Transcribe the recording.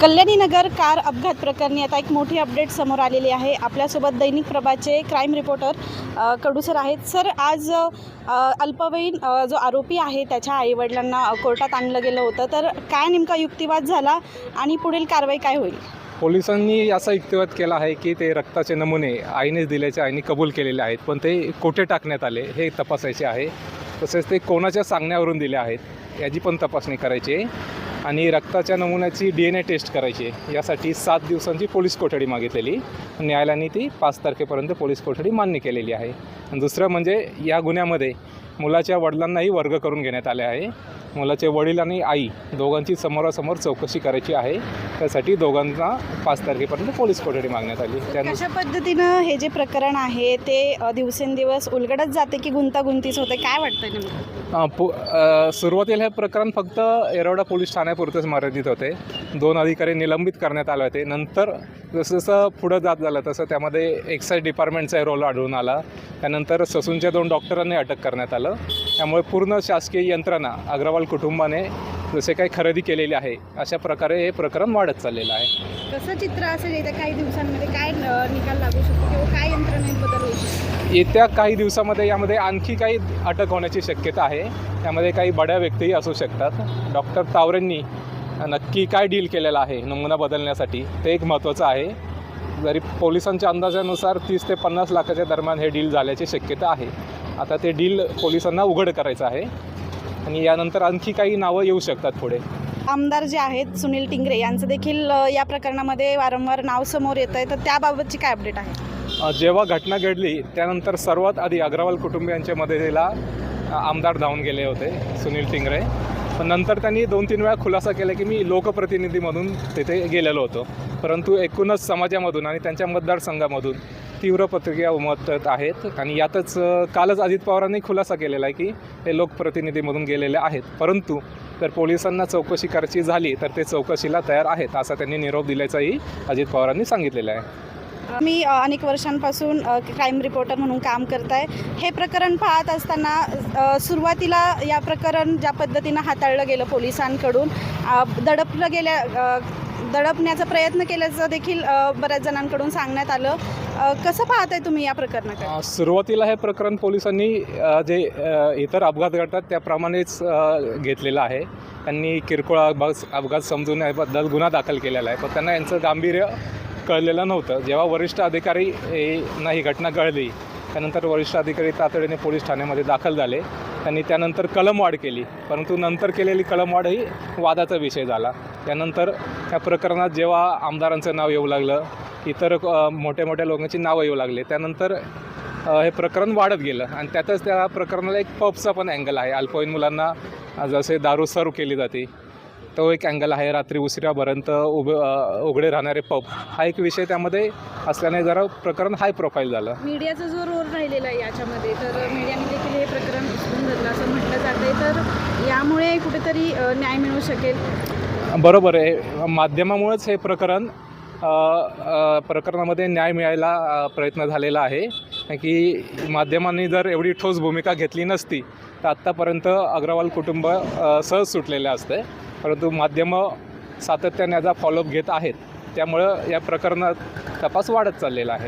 Kalyani Nagar car अपघात प्रकरणी आता एक मोठी अपडेट समोर आलेली आहे. आपल्यासोबत दैनिक प्रभाचे क्राईम रिपोर्टर कडूसर आहेत. सर आज अल्पवयीन जो आरोपी आहे त्याच्या आईवडिलांना कोर्टात आणलं गेलं होतं. तर काय नेमका युक्तिवाद झाला आणि पुढील कारवाई काय होईल? पोलिसांनी असा युक्तिवाद केला आहे की ते रक्ताचे नमुने आईनेच दिल्याचे आईने कबूल केलेले आहेत पण ते कोठे टाकण्यात आले हे तपासायचे आहे. तसेच ते कोणाच्या सांगण्यावरून दिले आहेत याची पण तपासणी करायची आहे. आणि रक्ताच्या नमुन्याची डी एन ए टेस्ट करायची आहे. यासाठी सात दिवसांची पोलीस कोठडी मागितलेली. न्यायालयाने ती पाच तारखेपर्यंत पोलीस कोठडी मान्य केलेली आहे. दुसरं म्हणजे या गुन्ह्यामध्ये मुलाच्या वडिलांनाही वर्ग करून घेण्यात आले आहे. मुलाचे वडील आणि आई दोघांची समोरासमोर चौकशी करायची आहे. त्यासाठी दोघांना पाच तारखेपर्यंत पोलीस कोठडी मागण्यात आली. त्यानुसार कशा पद्धतीनं हे जे प्रकरण आहे ते दिवसेंदिवस उलगडत जाते की गुंतागुंतीच होते काय वाटतं नेमकं? पो सुरुवातीला हे प्रकरण फक्त येरवडा पोलीस ठाण्यापुरतेच मर्यादित होते. दोन अधिकारी निलंबित करण्यात आले होते. नंतर जसं जसं पुढं जात झालं तसं त्यामध्ये एक्साईज डिपार्टमेंटचा रोल आढळून आला. त्यानंतर ससूनच्या दोन डॉक्टरांनी अटक करण्यात आलं. त्यामुळे पूर्ण शासकीय यंत्रणा अग्रवाल कुटुंबाने जसे काही खरेदी केलेली आहे अशा प्रकारे हे प्रकरण वाढत चाललेलं आहे. कसं चित्र असेल येत्या काही दिवसांमध्ये काय निकाल लागू शकतो किंवा काय यंत्रणेत बदल होऊ शकतो? येत्या काही दिवसामध्ये यामध्ये आणखी काही अटक होण्याची शक्यता आहे. त्यामध्ये काही बड्या व्यक्तीही असू शकतात. डॉक्टर तावरेंनी नक्की काय डील केलेलं आहे नमुना बदलण्यासाठी ते एक महत्त्वाचं आहे. जरी पोलिसांच्या अंदाजानुसार तीस ते पन्नास लाखाच्या दरम्यान हे डील झाल्याची शक्यता आहे. आता ते डील पोलिसांना उघड करायचं आहे. आणि यानंतर आणखी काही नावं येऊ शकतात पुढे. आमदार जे आहेत सुनील टिंगरे यांचं देखील या प्रकरणामध्ये वारंवार नाव समोर येत आहे तर त्याबाबतची काय अपडेट आहे? जेव्हा घटना घडली त्यानंतर सर्वात आधी अग्रवाल कुटुंबियांच्या मदतीला आमदार धावून गेले होते सुनील टिंगरे. पण नंतर त्यांनी दोन तीन वेळा खुलासा केला की मी लोकप्रतिनिधी म्हणून तिथे गेलेलो होतो. परंतु एकूणच समाजामधून आणि त्यांच्या मतदारसंघामधून तीव्र प्रतिक्रिया उमटत आहेत आणि यातच कालच अजित पवारांनी खुलासा केलेला आहे की हे लोकप्रतिनिधीमधून गेलेले आहेत. परंतु जर पोलिसांना चौकशी करायची झाली तर ते चौकशीला तयार आहेत असा त्यांनी निरोप दिल्याचंही अजित पवारांनी सांगितलेलं आहे. मी अनेक वर्षांपासून क्राईम रिपोर्टर म्हणून काम करत आहे. हे प्रकरण पाहत असताना सुरुवातीला या प्रकरण ज्या पद्धतीनं हाताळलं गेलं पोलिसांकडून दडपलं गेल्या दडपण्याचा प्रयत्न केल्याचं देखील बऱ्याच जणांकडून सांगण्यात आलं. अ, कसं पाहताय तुम्ही या प्रकरणाकडे? अ, सुरुवातीला हे प्रकरण पोलिसांनी अ, जे अ, इतर अपघात घडतात त्याप्रमाणेच अ, घेतलेलं आहे. त्यांनी किरकोळ अपघात अपघात समजून याबद्दल गुन्हा दाखल केलेला आहे. पण त्यांना यांचं गांभीर्य कळलेलं नव्हतं. जेव्हा वरिष्ठ अधिकारी ना ही घटना कळली त्यानंतर वरिष्ठ अधिकारी तातडीने पोलीस ठाण्यामध्ये दाखल झाले. त्यांनी त्यानंतर कलमवाढ केली. परंतु नंतर केलेली कलमवाढ ही वादाचा विषय झाला. त्यानंतर त्या प्रकरणात जेव्हा आमदारांचं नाव येऊ लागलं इतर मोठ्या मोठ्या लोकांची नावं येऊ लागले. त्यानंतर हे प्रकरण वाढत गेलं आणि त्यातच त्या प्रकरणाला एक पबचा पण अँगल आहे. अल्पवयीन मुलांना जसे दारू सर्व केली जाते तो एक अँगल आहे. रात्री उशिरापर्यंत उभे उघडे राहणारे पब हा एक विषय त्यामध्ये असल्याने जरा प्रकरण हाय प्रोफाईल झालं. मीडियाचा जो रोल राहिलेला आहे याच्यामध्ये तर मीडियाने देखील हे प्रकरण उचलून धरलं असं म्हटलं जात तर यामुळे कुठेतरी न्याय मिळू शकेल? बरोबर आहे. माध्यमामुळेच हे प्रकरण प्रकरणामध्ये न्याय मिळायला प्रयत्न झालेला आहे. की माध्यमांनी जर एवढी ठोस भूमिका घेतली नसती तर आत्तापर्यंत अग्रवाल कुटुंब सहज सुटलेले असते. परंतु माध्यमं सातत्याने याचा फॉलोअप घेत आहेत. त्यामुळं या प्रकरणात तपास वाढत चाललेला आहे.